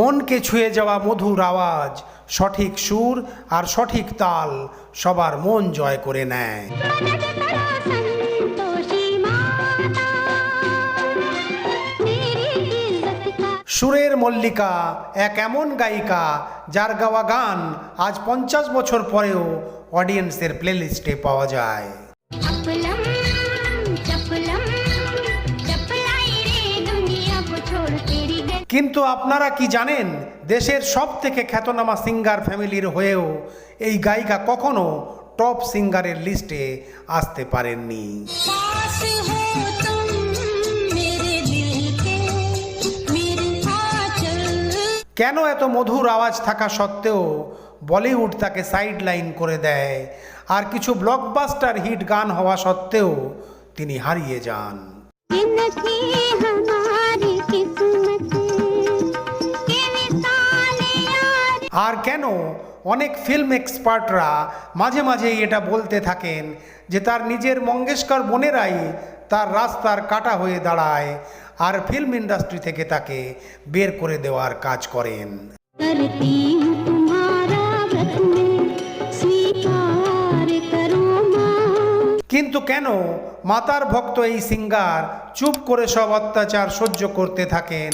মনকে ছুঁয়ে যাওয়া মধুর আওয়াজ, সঠিক সুর আর সঠিক তাল সবার মন জয় করে নেয়। সুরের মল্লিকা, এক এমন গায়িকা যার গাওয়া গান আজ পঞ্চাশ বছর পরেও অডিয়েন্সের প্লেলিস্টে পাওয়া যায়। কিন্তু আপনারা কি জানেন দেশের সব থেকে খ্যাতনামা সিঙ্গার ফ্যামিলির হয়েও এই গায়িকা কখনো টপ সিঙ্গারের লিস্টে আসতে পারেননি। কেন এত মধুর আওয়াজ থাকা সত্ত্বেও বলিউড তাকে সাইড লাইন করে দেয় আর কিছু ব্লকবাস্টার হিট গান হওয়া সত্ত্বেও তিনি হারিয়ে যান। আর কেন অনেক ফিল্ম এক্সপার্টরা মাঝে মাঝেই এটা বলতে থাকেন যে তার নিজের মঙ্গেশকর বোনেরাই তার রাস্তার কাটা হয়ে দাঁড়ায় আর ফিল্ম ইন্ডাস্ট্রি থেকে তাকে বের করে দেওয়ার কাজ করেন। কিন্তু কেন মাতার ভক্ত এই সিঙ্গার চুপ করে সব অত্যাচার সহ্য করতে থাকেন?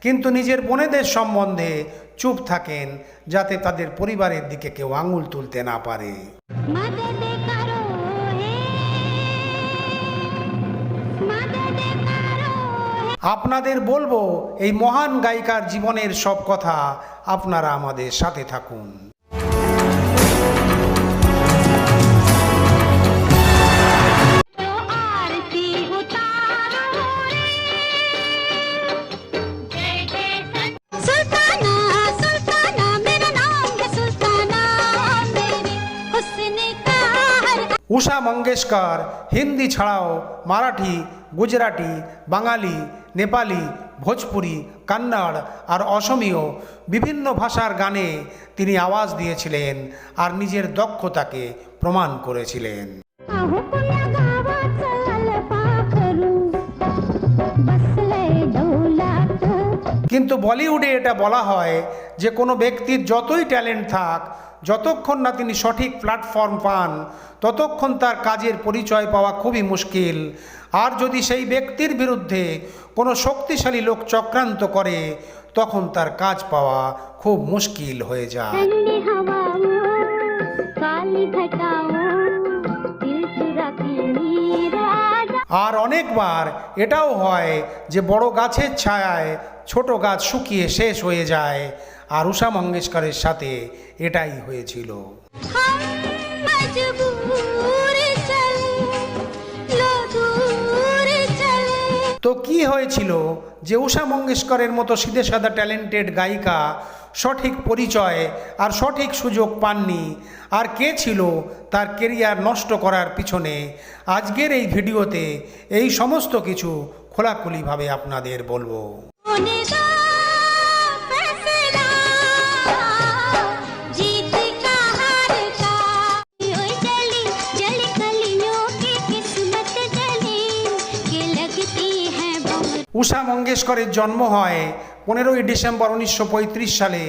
কিন্তু নিজের বোনেদের সম্বন্ধে চুপ থাকেন যাতে তাদের পরিবারের দিকে কেউ আঙুল তুলতে না পারে। আপনাদের বলব এই মহান গায়িকার জীবনের সব কথা আপনারা আমাদের সাথে থাকুন। উষা মঙ্গেশকর হিন্দি ছাড়াও মারাঠি গুজরাটি বাঙালি নেপালি ভোজপুরি কন্নড় আর অসমীয় বিভিন্ন ভাষার গানে তিনি আওয়াজ দিয়েছিলেন আর নিজের দক্ষতাকে প্রমাণ করেছিলেন। কিন্তু বলিউডে এটা বলা হয় যে কোনো ব্যক্তির যতই ট্যালেন্ট থাক যতক্ষণ না তিনি সঠিক প্ল্যাটফর্ম পান ততক্ষণ তার কাজের পরিচয় পাওয়া খুবই মুশকিল। আর যদি সেই ব্যক্তির বিরুদ্ধে কোনো শক্তিশালী লোক চক্রান্ত করে তখন তার কাজ পাওয়া খুব মুশকিল হয়ে যায়। আর অনেকবার এটাও হয় যে বড় গাছের ছায়ায় ছোট গাছ শুকিয়ে শেষ হয়ে যায়। আর উষা মঙ্গেশকরের সাথে এটাই হয়েছিল। তো কি হয়েছিল যে উষা মঙ্গেশকরের মতো সিদে সাদা ট্যালেন্টেড গায়িকা সঠিক পরিচয় আর সঠিক সুযোগ পাননি? আর কে ছিল তার কেরিয়ার নষ্ট করার পিছনে? আজকের এই ভিডিওতে এই সমস্ত কিছু খোলাখুলিভাবে আপনাদের বলব। উষা মঙ্গেশকরের জন্ম হয় পনেরোই ডিসেম্বর উনিশশো পঁয়ত্রিশ সালে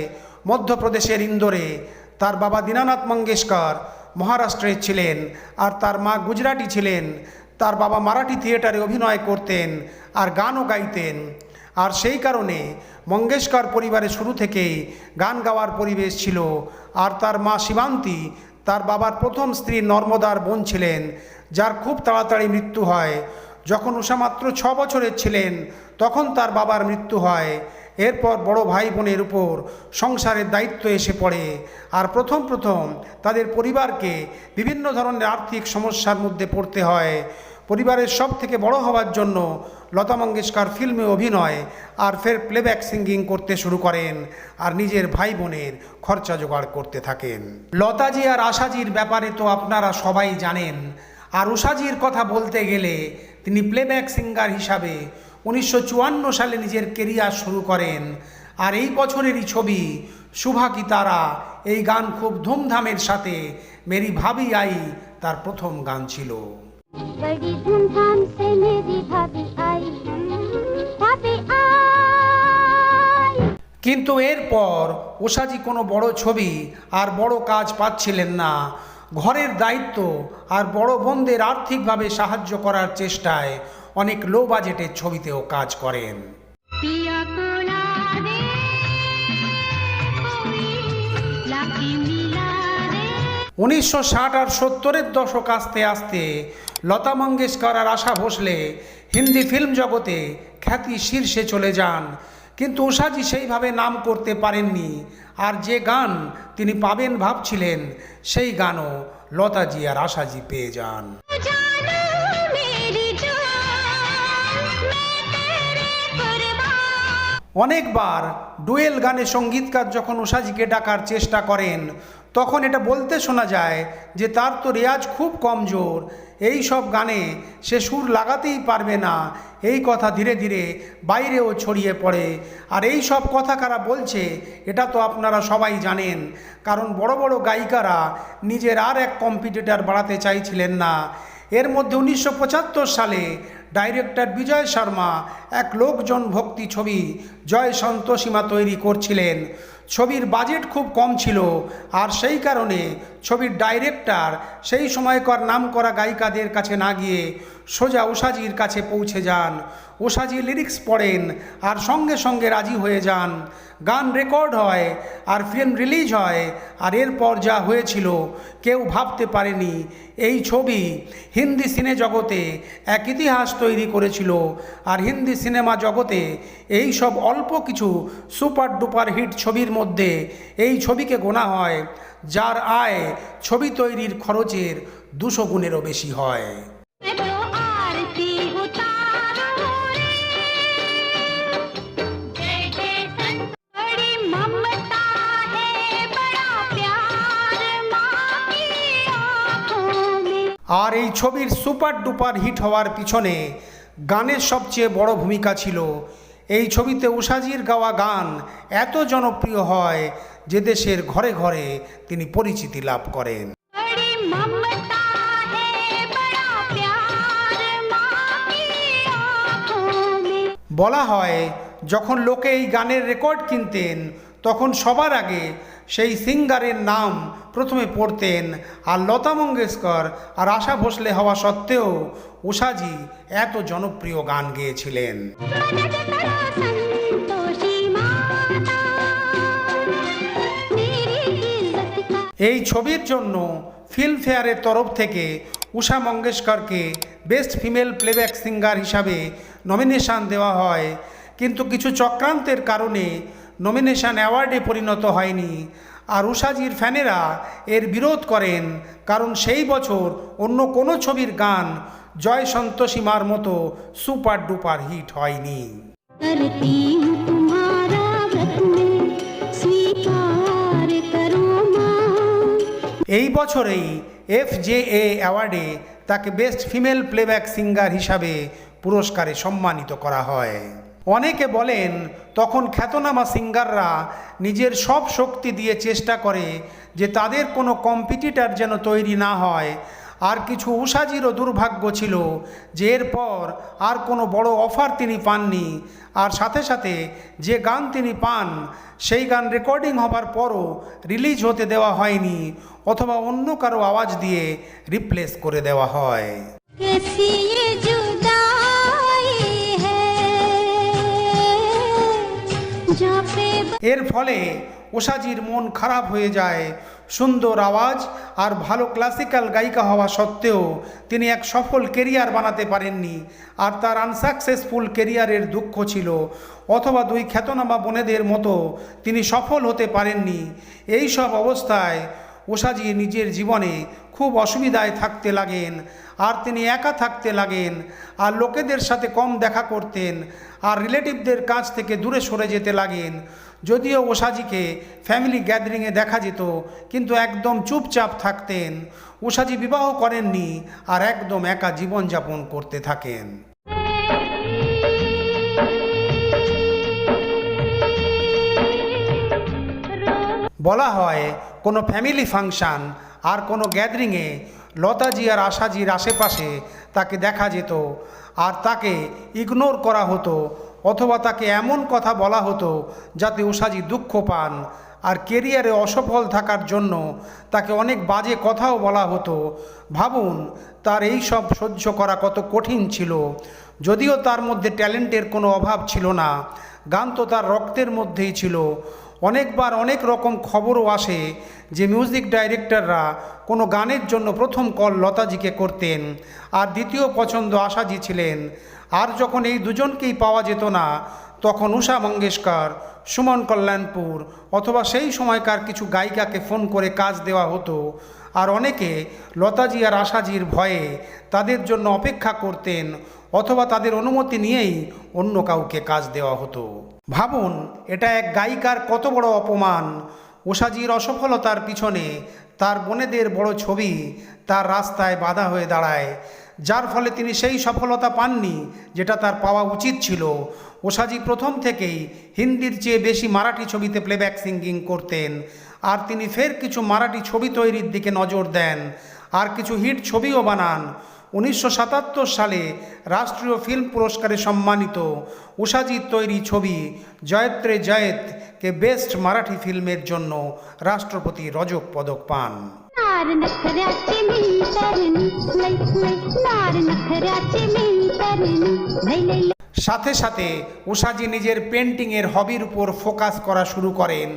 মধ্যপ্রদেশের ইন্দোরে। তার বাবা দীনানাথ মঙ্গেশকর মহারাষ্ট্রের ছিলেন আর তার মা গুজরাটি ছিলেন। তার বাবা মারাঠি থিয়েটারে অভিনয় করতেন আর গানও গাইতেন। আর সেই কারণে মঙ্গেশকর পরিবারে শুরু থেকেই গান গাওয়ার পরিবেশ ছিল। আর তার মা শিবান্তি, তার বাবার প্রথম স্ত্রী নর্মদার বোন ছিলেন, যার খুব তাড়াতাড়ি মৃত্যু হয়। যখন উষা মাত্র ছ বছরের ছিলেন, তখন তার বাবার মৃত্যু হয়। এরপর বড় ভাই বোনের উপর সংসারের দায়িত্ব এসে পড়ে আর প্রথম প্রথম তাদের পরিবারকে বিভিন্ন ধরনের আর্থিক সমস্যার মধ্যে পড়তে হয়। পরিবারের সব থেকে বড় হওয়ার জন্য লতা মঙ্গেশকর ফিল্মে অভিনয় আর ফের প্লেব্যাক সিঙ্গিং করতে শুরু করেন আর নিজের ভাই বোনের খরচা জোগাড় করতে থাকেন। লতাজি আর আশাজির ব্যাপারে তো আপনারা সবাই জানেন। আর উষাজির কথা বলতে গেলে তিনি প্লেব্যাক সিঙ্গার হিসাবে উনিশশো চুয়ান্ন সালে নিজের কেরিয়ার শুরু করেন আর এই বছরেরই ছবি শুভা কি তারা এই গান খুব ধুমধামের সাথে মেরি ভাবি আই তার প্রথম গান ছিল बड़ी धूमधाम से मेरी भाभी आई भाभी आई কিন্তু এরপর ওষাজি কোনো বড় ছবি আর বড় কাজ পাচ্ছিলেন না ঘরের দায়িত্ব আর বড় বোনদের আর্থিকভাবে সাহায্য করার চেষ্টায় অনেক লো বাজেটের ছবিতেও কাজ করেন। উনিশশো ষাট আর সত্তরের দশক আস্তে আস্তে লতা মঙ্গেশকর আর আশা ভোসলে হিন্দি ফিল্ম জগতে খ্যাতি শীর্ষে চলে যান কিন্তু উষাজি সেইভাবে নাম করতে পারেননি। আর যে গান তিনি পাবেন ভাবছিলেন সেই গানও লতাজি আর আশাজি পেয়ে যান। অনেকবার ডুয়েল গানে সঙ্গীতকার যখন উষাজিকে ডাকার চেষ্টা করেন তখন এটা বলতে শোনা যায় যে তার তো রেয়াজ খুব কমজোর। এই সব গানে সে সুর লাগাতেই পারবে না। এই কথা ধীরে ধীরে বাইরেও ছড়িয়ে পড়ে। আর এই সব কথা কারা বলছে, এটা তো আপনারা সবাই জানেন। কারণ বড় বড় গায়িকারা নিজের আর এক কম্পিটিটার বাড়াতে চাইছিলেন না। এর মধ্যে উনিশশো পঁচাত্তর সালে ডাইরেক্টর বিজয় শর্মা এক লোকজন ভক্তি ছবি জয় সন্তোষীমা তৈরি করছিলেন। ছবির বাজেট খুব কম ছিল আর সেই কারণে ছবির ডাইরেক্টর সেই সময়কার নামকরা গায়িকাদের কাছে না গিয়ে সোজা ওষাজির কাছে পৌঁছে যান। ওষাজি লিরিক্স পড়েন আর সঙ্গে সঙ্গে রাজি হয়ে যান। গান রেকর্ড হয় আর ফিল্ম রিলিজ হয় আর এরপর যা হয়েছিল কেউ ভাবতে পারেনি। এই ছবি হিন্দি সিনে জগতে এক ইতিহাস তৈরি করেছিল আর হিন্দি সিনেমা জগতে এই সব অল্প কিছু সুপার ডুপার হিট ছবির মধ্যে এই ছবিকে গোনা হয়, যার আয় ছবি তৈরির খরচের দুশো গুণেরও বেশি হয়। আর এই ছবির সুপার ডুপার হিট হওয়ার পিছনে গানের সবচেয়ে বড় ভূমিকা ছিল। এই ছবিতে উষাজির গাওয়া গান এত জনপ্রিয় হয় যে দেশের ঘরে ঘরে তিনি পরিচিতি লাভ করেন। বলা হয় যখন লোকে এই গানের রেকর্ড কিনতেন তখন সবার আগে সেই সিঙ্গারের নাম প্রথমে পড়তেন আর লতা মঙ্গেশকর আর আশা ভোসলে হওয়া সত্ত্বেও ওষাজি এত জনপ্রিয় গান গেয়েছিলেন। এই ছবির জন্য ফিল্মফেয়ারের তরফ থেকে উষা মঙ্গেশকরকে বেস্ট ফিমেল প্লেব্যাক সিঙ্গার হিসাবে নমিনেশান দেওয়া হয়। কিন্তু কিছু চক্রান্তের কারণে নমিনেশন অ্যাওয়ার্ডে পরিণত হয়নি। আর উষাজির ফ্যানেরা এর বিরোধ করেন কারণ সেই বছর অন্য কোনো ছবির গান জয় সন্তোষীমার মতো সুপার ডুপার হিট হয়নি। এই বছরেই এফ জে এ অ্যাওয়ার্ডে তাকে বেস্ট ফিমেল প্লেব্যাক সিঙ্গার হিসাবে পুরস্কারে সম্মানিত করা হয়। অনেকে বলেন, তখন খ্যাতনামা সিঙ্গাররা নিজের সব শক্তি দিয়ে চেষ্টা করে যে তাদের কোনো কম্পিটিটার যেন তৈরি না হয়। আর কিছু উষাজিরও দুর্ভাগ্য ছিল যে এরপর আর কোনো বড় অফার তিনি পাননি। আর সাথে সাথে যে গান তিনি পান, সেই গান রেকর্ডিং হবার পরও রিলিজ হতে দেওয়া হয়নি অথবা অন্য কারও আওয়াজ দিয়ে রিপ্লেস করে দেওয়া হয়। এর ফলে ওষাজির মন খারাপ হয়ে যায়। সুন্দর আওয়াজ আর ভালো ক্লাসিক্যাল গায়িকা হওয়া সত্ত্বেও তিনি এক সফল কেরিয়ার বানাতে পারেননি আর তার আনসাকসেসফুল কেরিয়ারের দুঃখ ছিল। অথবা দুই খ্যাতনামা বোনেদের মতো তিনি সফল হতে পারেননি। এই সব অবস্থায় ওষাজি নিজের জীবনে খুব অসুবিধায় থাকতে লাগেন। আর তিনি একা থাকতে লাগেন। আর লোকেদের সাথে কম দেখা করতেন। আর রিলেটিভদের কাছ থেকে দূরে সরে যেতে লাগেন। যদিও ওষাজিকে ফ্যামিলি গ্যাদারিংয়ে দেখা যেত, কিন্তু একদম চুপচাপ থাকতেন। ওষাজি বিবাহ করেননি আর একদম একা জীবনযাপন করতে থাকেন। বলা হয়, কোনো ফ্যামিলি ফাংশান আর কোনো গ্যাদারিংয়ে লতাজি আর আশাজির আশেপাশে তাকে দেখা যেত। আর তাকে ইগনোর করা হতো অথবা তাকে এমন কথা বলা হতো যাতে উষাজি দুঃখ পান। আর কেরিয়ারে অসফল থাকার জন্য তাকে অনেক বাজে কথাও বলা হতো। ভাবুন, তার এই সব সহ্য করা কত কঠিন ছিল। যদিও তার মধ্যে ট্যালেন্টের কোনো অভাব ছিল না। গান তো তার রক্তের মধ্যেই ছিল। অনেকবার অনেক রকম খবরও আসে যে মিউজিক ডাইরেক্টররা কোনো গানের জন্য প্রথম কল লতাজিকে করতেন আর দ্বিতীয় পছন্দ আশাজি ছিলেন। আর যখন এই দুজনকেই পাওয়া যেত না, তখন উষা মঙ্গেশকর, সুমন কল্যাণপুর অথবা সেই সময়কার কিছু গায়িকাকে ফোন করে কাজ দেওয়া হতো। আর অনেকে লতাজি আর আশাজির ভয়ে তাদের জন্য অপেক্ষা করতেন অথবা তাদের অনুমতি নিয়েই অন্য কাউকে কাজ দেওয়া হতো। ভাবুন, এটা এক গায়িকার কত বড় অপমান। ওষাজির অসফলতার পিছনে তার বোনেদের বড় ছবি তার রাস্তায় বাধা হয়ে দাঁড়ায়। যার ফলে তিনি সেই সফলতা পাননি যেটা তার পাওয়া উচিত ছিল। ওষাজি প্রথম থেকেই হিন্দির চেয়ে বেশি মারাঠি ছবিতে প্লেব্যাক সিঙ্গিং করতেন। আর তিনি ফের কিছু মারাঠি ছবি তৈরির দিকে নজর দেন। আর কিছু হিট ছবিও বানান। উনিশশো সাতাত্তর সালে রাষ্ট্রীয় ফিল্ম পুরস্কারে সম্মানিত উষাজির তৈরি ছবি জয়ত্রে জয়েতকে বেস্ট মারাঠি ফিল্মের জন্য রাষ্ট্রপতি রজক পদক পান। সাথে সাথে উষাজি নিজের পেন্টিংয়ের হবির উপর ফোকাস করা শুরু করেন।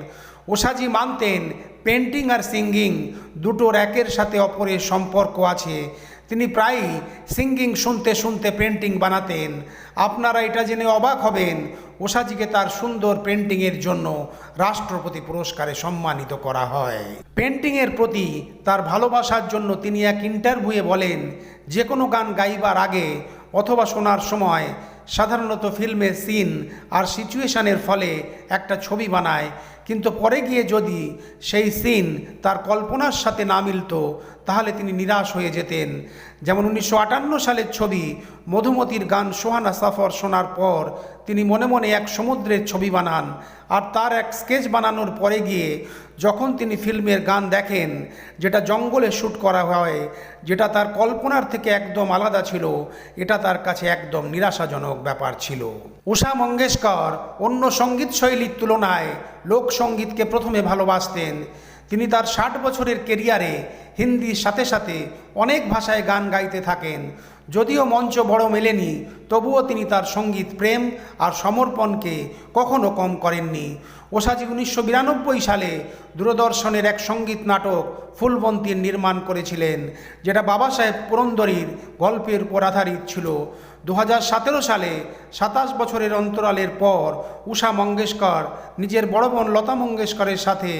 ওষাজি মানতেন পেন্টিং আর সিঙ্গিং দুটোর একের সাথে অপরের সম্পর্ক আছে। তিনি প্রায়ই সিঙ্গিং শুনতে শুনতে পেন্টিং বানাতেন। আপনারা এটা জেনে অবাক হবেন ওষাজিকে তার সুন্দর পেন্টিংয়ের জন্য রাষ্ট্রপতি পুরস্কারে সম্মানিত করা হয়। পেন্টিংয়ের প্রতি তার ভালোবাসার জন্য তিনি এক ইন্টারভিউয়ে বলেন যে কোনো গান গাইবার আগে অথবা শোনার সময় সাধারণত ফিল্মের সিন আর সিচুয়েশনের ফলে একটা ছবি বানায়। কিন্তু পরে গিয়ে যদি সেই সিন তার কল্পনার সাথে না মিলত, তাহলে তিনি নিরাশ হয়ে যেতেন। যেমন উনিশশো আটান্ন সালের ছবি মধুমতির গান সোহানা সাফর শোনার পর তিনি মনে মনে এক সমুদ্রের ছবি বানান। আর তার এক স্কেচ বানানোর পরে গিয়ে যখন তিনি ফিল্মের গান দেখেন, যেটা জঙ্গলে শ্যুট করা হয়, যেটা তার কল্পনার থেকে একদম আলাদা ছিল, এটা তার কাছে একদম নিরাশাজনক ব্যাপার ছিল। উষা মঙ্গেশকর অন্য সংগীত শৈলীর তুলনায় লোকসঙ্গীতকে প্রথমে ভালোবাসতেন। তিনি তার ষাট বছরের কেরিয়ারে হিন্দির সাথে সাথে অনেক ভাষায় গান গাইতে থাকেন। যদিও মঞ্চ বড় মেলেনি, তবুও তিনি তার সংগীত প্রেম আর সমর্পণকে কখনো কম করেননি। ওষাজি উনিশশো সালে দূরদর্শনের এক সংগীত নাটক ফুলবন্তীর নির্মাণ করেছিলেন, যেটা বাবা সাহেব পুরন্দরীর গল্পের উপর আধারিত ছিল। দু হাজার সতেরো সালে সাতাশ বছরের অন্তরালের পর উষা মঙ্গেশকর, নিজের বড় বোন লতা মঙ্গেশকরের সাথে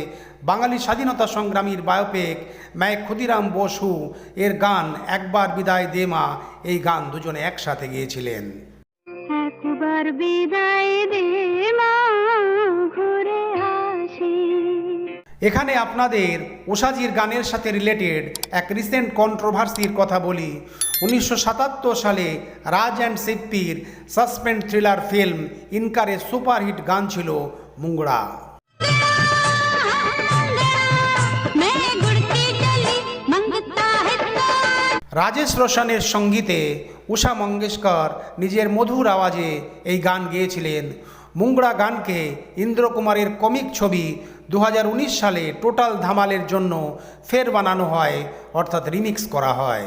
বাঙালি স্বাধীনতা সংগ্রামীর বায়োপেক ম্যায় ক্ষুদিরাম বসু এর গান একবার বিদায় দে মা, এই গান দুজনে একসাথে গিয়েছিলেন। একবার বিদায় দে মা। এখানে আপনাদের ওষাজির গানের সাথে রিলেটেড এক রিসেন্ট কন্ট্রোভার্সির কথা বলি। উনিশশো সাতাত্তর সালে রাজ অ্যান্ড সিপ্তির সাসপেন্ড থ্রিলার ফিল্ম ইনকারের সুপারহিট গান ছিল মুংড়া। রাজেশ রোশনের সঙ্গীতে উষা মঙ্গেশকর নিজের মধুর আওয়াজে এই গান গেয়েছিলেন। মুংড়া গানকে ইন্দ্রকুমারের কমিক ছবি দু হাজার উনিশ সালে টোটাল ধামালের জন্য ফের বানানো হয় অর্থাৎ রিমিক্স করা হয়।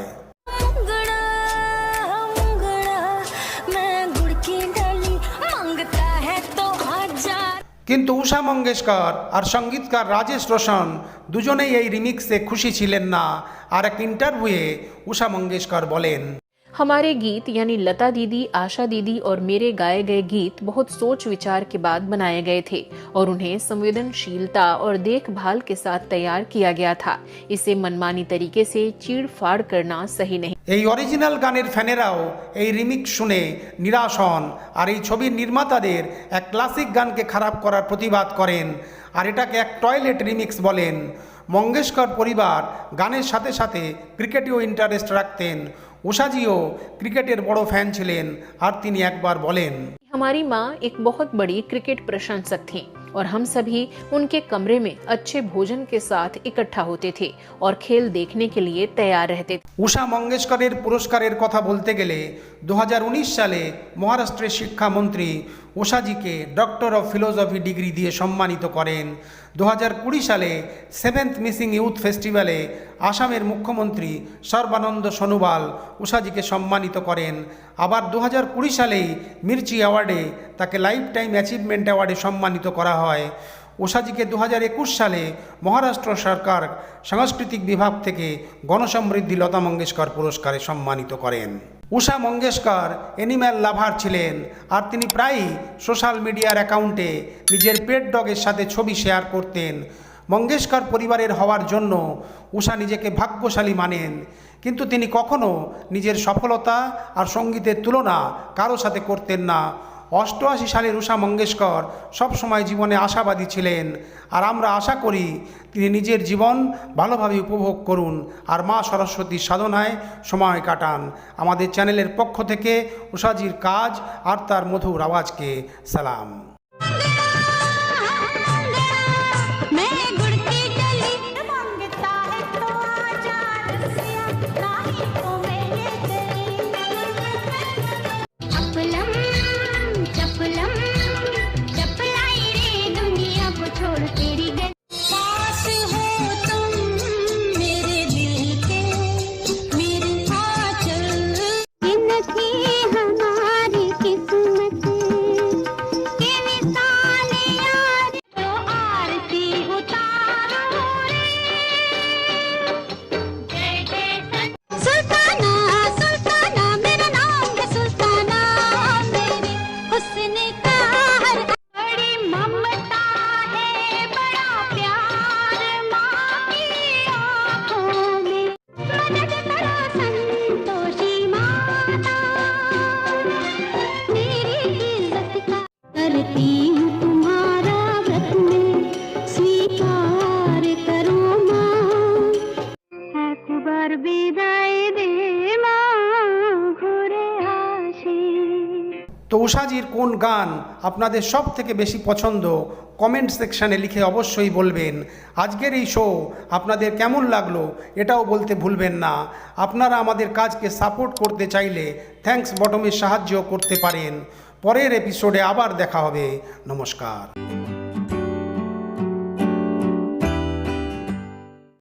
কিন্তু উষা মঙ্গেশকর আর সঙ্গীতকার রাজেশ রোশন দুজনেই এই রিমিক্সে খুশি ছিলেন না। আর এক ইন্টারভিউয়ে উষা মঙ্গেশকর বলেন हमारे गीत यानी लता दीदी आशा दीदी और मेरे गाए गए गीत बहुत सोच विचार के बाद बनाए गए थे और उन्हें संवेदनशीलता और देखभाल के साथ तैयार किया गया था इसे मनमानी तरीके से चीड़ फाड़ करना सही नहीं এই অরিজিনাল গানের ফ্যানেরাও এই রিমিক্স শুনে নিরাশ হন আর এই ছবির নির্মাতাদের এক ক্লাসিক গানকে খারাপ করার প্রতিবাদ করেন আর এটাকে এক টয়লেট রিমিক্স বলেন মঙ্গেশকর পরিবার গানের সাথে সাথে ক্রিকেটেও ইন্টারেস্ট রাখতেন উষাজিও ক্রিকেটের বড় ফ্যান ছিলেন আর তিনি একবার বলেন। हमारी माँ एक बहुत बड़ी क्रिकेट प्रशंसक थीं और हम सभी उनके कमरे में अच्छे भोजन के साथ इकट्ठा होते थे और खेल देखने के लिए तैयार रहते थे উষা মঙ্গেশকরের পুরস্কারের কথা বলতে গেলে দু সালে মহারাষ্ট্রের শিক্ষামন্ত্রী উষাজিকে ডক্টর অফ ফিলোসফি ডিগ্রি দিয়ে সম্মানিত করেন দু সালে সেভেন্থ মিসিং ইউথ ফেস্টিভ্যালে আসামের মুখ্যমন্ত্রী সর্বানন্দ সোনোয়াল উষাজিকে সম্মানিত করেন আবার দু সালেই মির্চি অ্যাওয়ার্ডে তাকে লাইফ টাইম অ্যাচিভমেন্ট অ্যাওয়ার্ডে সম্মানিত করা হয়। ওষাজিকে দু সালে মহারাষ্ট্র সরকার সাংস্কৃতিক বিভাগ থেকে গণসমৃদ্ধি লতা মঙ্গেশকর পুরস্কারে সম্মানিত করেন। উষা মঙ্গেশকর অ্যানিম্যাল লাভার ছিলেন আর তিনি প্রায়ই সোশ্যাল মিডিয়ার অ্যাকাউন্টে নিজের পেট ডগের সাথে ছবি শেয়ার করতেন। মঙ্গেশকর পরিবারের হওয়ার জন্য উষা নিজেকে ভাগ্যশালী মানেন, কিন্তু তিনি কখনো নিজের সফলতা আর সঙ্গীতের তুলনা কারও সাথে করতেন না। অষ্টআশি সালের উষা মঙ্গেশকর সবসময় জীবনে আশাবাদী ছিলেন। আর আমরা আশা করি তিনি নিজের জীবন ভালোভাবে উপভোগ করুন আর মা সরস্বতীর সাধনায় সময় কাটান। আমাদের চ্যানেলের পক্ষ থেকে উষাজির কাজ আর তার মধুর আওয়াজকে সালাম। উষাজির কোন গান আপনাদের সব থেকে বেশি পছন্দ? কমেন্ট সেকশানে লিখে অবশ্যই বলবেন। আজকের এই শো আপনাদের কেমন লাগল এটাও বলতে ভুলবেন না। আপনারা আমাদের কাজকে সাপোর্ট করতে চাইলে থ্যাংকস বটমের সাহায্য করতে পারেন। পরের এপিসোডে আবার দেখা হবে। নমস্কার।